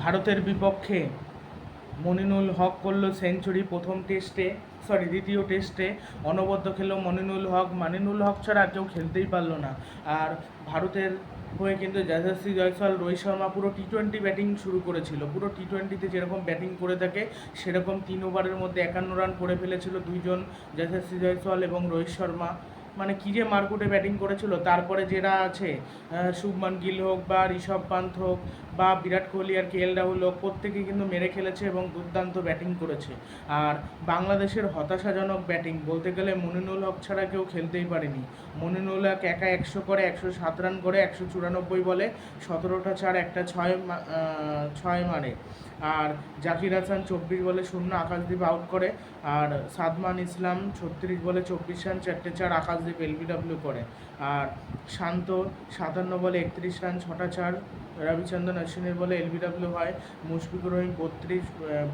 ভারতের বিপক্ষে মনিনুল হক করল সেঞ্চুরি প্রথম টেস্টে সরি দ্বিতীয় টেস্টে। অনবদ্য খেললো মনিনুল হক। মানিনুল হক ছাড়া আর কেউ খেলতেই পারল না। আর ভারতের হয়ে কিন্তু যশস্বী জয়সওয়াল, রোহিত শর্মা পুরো টি টোয়েন্টি ব্যাটিং শুরু করেছিল। পুরো টি টোয়েন্টিতে যেরকম ব্যাটিং করে থাকে, সেরকম তিন ওভারের মধ্যে একান্ন রান করে ফেলেছিল দুইজন যশস্বী জয়সওয়াল এবং রোহিত শর্মা। মানে কী যে মারকুটে ব্যাটিং করেছিল, তারপরে যেটা আছে শুভমান গিল হোক বা ঋষভ পান্থ হোক বা বিরাট কোহলি আর কে এল রাহুল হোক প্রত্যেকেই কিন্তু মেরে খেলেছে এবং দুর্দান্ত ব্যাটিং করেছে। আর বাংলাদেশের হতাশাজনক ব্যাটিং বলতে গেলে মনিনুল হক ছাড়া কেউ খেলতেই পারেনি। মনিনুল হক একা একশো করে, একশো সাত রান করে, একশো চুরানব্বই বলে, সতেরোটা চার একটা ছয় ছয় মারে। আর জাকির হাসান চব্বিশ বলে শূন্য আকাশদ্বীপ আউট করে। আর সাদমান ইসলাম ছত্রিশ বলে চব্বিশ রান, চারটে চার আকাশদ্বীপ এলবিডব্লিউ করে। আর শান্ত, সাতান্ন বলে একত্রিশ রান, ছটা চার রবিচন্দ্রন অশ্বিনের বলে এলবিডব্লিউ হয়। মুশফিকুর রহিম বত্রিশ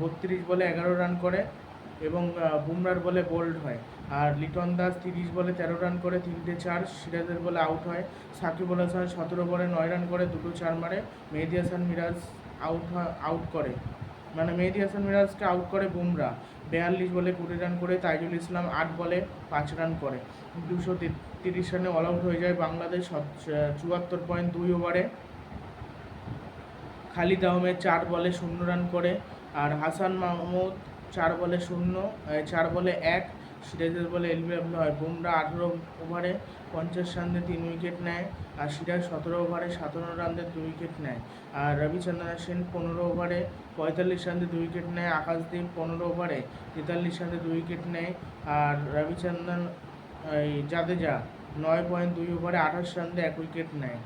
বত্রিশ বলে এগারো রান করে এবং বুমরার বলে বোল্ড হয়। আর লিটন দাস তিরিশ বলে তেরো রান করে, তিনটে চার সিরাজের বলে আউট হয়। সাকিব আল হাসান সতেরো বলে নয় রান করে, দুটো চার মারে। মেহেদি হাসান মিরাজ আউট আউট করে। মানে মেহেদি হাসান মিরাজকে আউট করে বুমরা। বেয়াল্লিশ বলে কুড়ি রান করে তাইজুল ইসলাম আট বলে পাঁচ রান করে। দুশো তিরিশ রানে অল আউট হয়ে যায় বাংলাদেশ চুয়াত্তর পয়েন্ট দুই ওভারে খালিদ আহমেদ চার বলে শূন্য রান করে, আর হাসান মাহমুদ চার বলে শূন্য চার বলে এক সিরাজের বলে এলবিডব্লিউ হয়। বুমরা আঠেরো ওভারে পঞ্চাশ রান তিন উইকেট নেয় আর সিরাজ সতেরো ওভারে সতেরো রান দুই উইকেট নেয়। আর রবিচন্দ্রন সেন পনেরো ওভারে পঁয়তাল্লিশ রান দুই উইকেট নেয়। আকাশদীপ পনেরো ওভারে তেতাল্লিশ রান দুই উইকেট নেয়। আর রবিচন্দ্রন, এই জাদেজা নয় পয়েন্ট দুই ওভারে আঠাশ রান এক উইকেট নেয়।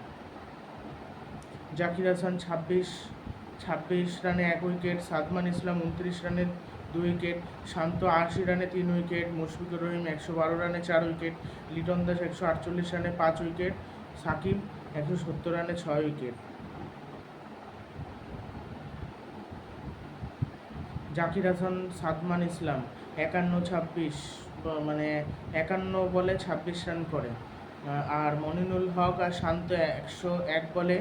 জাকির হাসান ছাব্বিশ ছাব্বিশ রানে এক উইকেট। সাদমান ইসলাম উনত্রিশ রানে দুই উইকেট, শান্ত আশি রানে তিন উইকেট, মুশফিকুর রহিম একশো বারো রানে চার উইকেট, লিটন দাস একশো আটচল্লিশ রানে পাঁচ উইকেট, সাকিব একশো সত্তর রানে ছয় উইকেট। জাকির হাসান, সাদমান ইসলাম একান্ন, ছাব্বিশ মানে একান্ন বলে ছাব্বিশ রান করে। আর মনিনুল হক আর শান্ত একশো এক বলে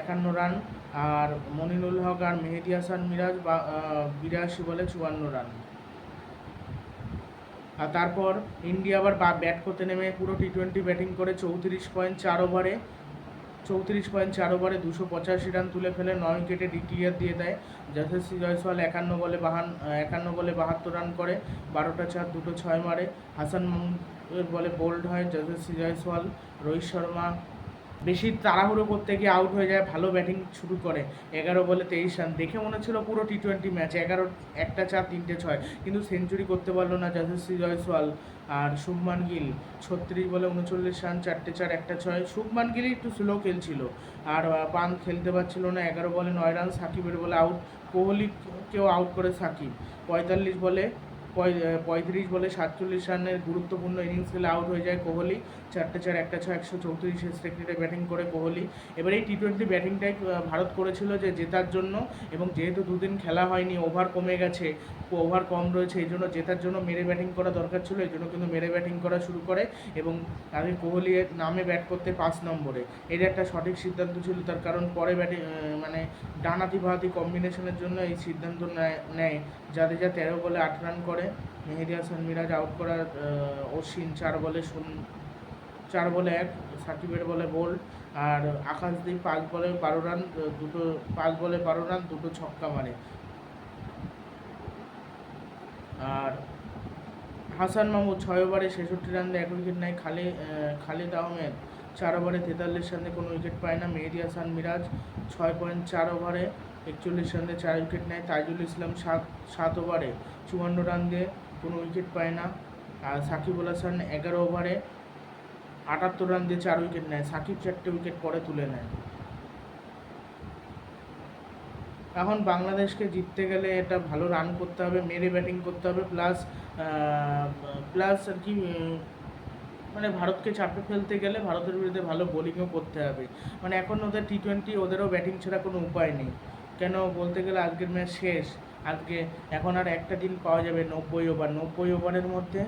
একান্ন রান, আর মনিনুল হক আর মেহেদি হাসান মিরাজ বা বিরাশি বলে চুয়ান্ন রান। আর তারপর ইন্ডিয়া আবার ব্যাট করতে নেমে পুরো টি টোয়েন্টি ব্যাটিং করে চৌত্রিশ পয়েন্ট চার ওভারে চৌত্রিশ পয়েন্ট চার ওভারে দুশো পঁচাশি রান তুলে ফেলে, নয় উইকেটে ডিটিআর দিয়ে দেয়। যশস্বী জয়সওয়াল একান্ন বলে বাহান, একান্ন বলে বাহাত্তর রান করে, বারোটা চার, দুটো ছয় মারে। হাসান বলে বোল্ড হয় যশস্বী জয়সওয়াল। রোহিত শর্মা বেশি তাড়াহুড়ো করতে গিয়ে আউট হয়ে যায়, ভালো ব্যাটিং শুরু করে। এগারো বলে তেইশ রান দেখে মনে হচ্ছিল পুরো টি টোয়েন্টি ম্যাচ এগারো, একটা চার, তিনটে ছয়। কিন্তু সেঞ্চুরি করতে পারল না যশস্বী জয়সওয়াল আর শুভমান গিল। ছত্রিশ বলে উনচল্লিশ রান চারটে চার, একটা ছয়। শুভমান গিলই একটু স্লো খেলছিল। আর পান খেলতে পারছিল না। এগারো বলে নয় রান সাকিবের বলে আউট কোহলিকেও আউট করে সাকিব। পঁয়তাল্লিশ বলে পঁয়ত্রিশ বলে সাতচল্লিশ রানের গুরুত্বপূর্ণ ইনিংস খেলে আউট হয়ে যায় কোহলি। চারটে চার, একটা ছয়, একশো চৌত্রিশ সেক্রেটারি ব্যাটিং করে কোহলি। এবার এই টি টোয়েন্টি ব্যাটিংটাই ভারত করেছিল যে জেতার জন্য এবং যেহেতু দুদিন খেলা হয়নি, ওভার কমে গেছে ওভার কম রয়েছে, এই জন্য জেতার জন্য মেরে ব্যাটিং করা দরকার ছিল, এই জন্য কিন্তু মেরে ব্যাটিং করা শুরু করে এবং আমি কোহলি নামে ব্যাট করতে পাঁচ নম্বরে। এটা একটা সঠিক সিদ্ধান্ত ছিল, তার কারণ পরে ব্যাটিং মানে ডানাতি বাহাতি কম্বিনেশনের জন্য এই সিদ্ধান্ত নেয়- নেয় জাদেজা তেরো বলে আট রান করে মেহেদি হাসান মিরাজ আউট করার অশ্বিন চার বলে শূন্য, চার বলে এক, সাকিবের বলে বোল্ড আর আকাশদীপ পাঁচ বলে বারো রান দুটো, পাঁচ বলে বারো রান দুটো ছক্কা মারে। আর হাসান মাহমুদ ছয় ওভারে ছেষট্টি রান দিয়ে এক উইকেট নেয় খালি খালিদ আহমেদ। চার ওভারে তেতাল্লিশ রানে কোনো উইকেট পায় না। মেহেদি হাসান মিরাজ ছয় পয়েন্ট চার ওভারে একচল্লিশ রান চার উইকেট নেয় তাইজুল ইসলাম সাত সাত ওভারে চুয়ান্ন রান দিয়ে কোনো উইকেট পায় না। আর সাকিবুল হাসান এগারো ওভারে আটাত্তর রান দিয়ে চার উইকেট নেয়। সাকিব চারটে উইকেট পরে তুলে নেয়। এখন বাংলাদেশকে জিততে গেলে এটা ভালো রান করতে হবে, মেরে ব্যাটিং করতে হবে। প্লাস প্লাস আর কি মানে ভারতকে চাপে ফেলতে গেলে ভারতের বিরুদ্ধে ভালো বোলিংও করতে হবে। মানে এখন ওদের টি টোয়েন্টি ওদেরও ব্যাটিং ছাড়া কোনো উপায় নেই। কেন বলতে গেলে আজকের ম্যাচ শেষ? আজকে এখন আর একটা দিন পাওয়া যাবে নব্বই ওভার নব্বই ওভারের মধ্যে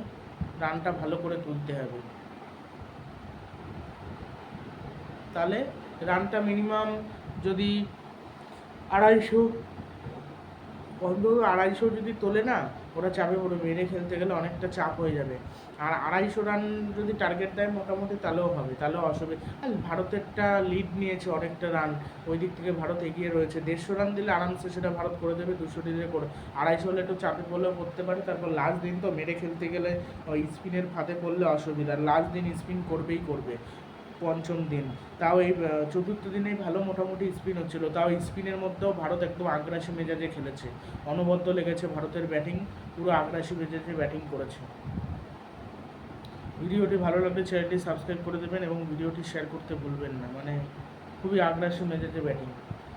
রানটা ভালো করে তুলতে হবে। তাহলে রানটা মিনিমাম যদি আড়াইশো অন্তত আড়াইশো যদি তোলে না, ওরা চাপে পড়বে মেরে খেলতে গেলে অনেকটা চাপ হয়ে যাবে। আর আড়াইশো রান যদি টার্গেট দেয় মোটামুটি তাহলেও হবে, তাহলেও অসুবিধা। আর ভারতেরটা লিড নিয়েছে অনেকটা রান ওই দিক থেকে ভারত এগিয়ে রয়েছে। দেড়শো রান দিলে আরামসে সেটা ভারত করে দেবে, দুশো দিলে করে। আড়াইশো হলে একটু চাপে পড়লেও করতে পারে, তারপর লাস্ট দিন তো মেরে খেলতে গেলে, ওই স্পিনের ফাঁদে পড়লে অসুবিধা। লাস্ট দিন স্পিন করবেই করবে। পঞ্চম দিন। তাও এই চতুর্থ দিনেই ভালো মোটামুটি স্পিন হচ্ছিল। তাও স্পিনের মধ্যেও ভারত একদম আগ্রাসী মেজাজে খেলেছে। অনবদ্য লেগেছে ভারতের ব্যাটিং পুরো আগ্রাসী মেজাজে ব্যাটিং করেছে। ভিডিওটি ভালো লাগলে চ্যানেলটি সাবস্ক্রাইব করে দেবেন এবং ভিডিওটি শেয়ার করতে ভুলবেন না। মানে খুবই আগ্রাসী মেজাজে ব্যাটিং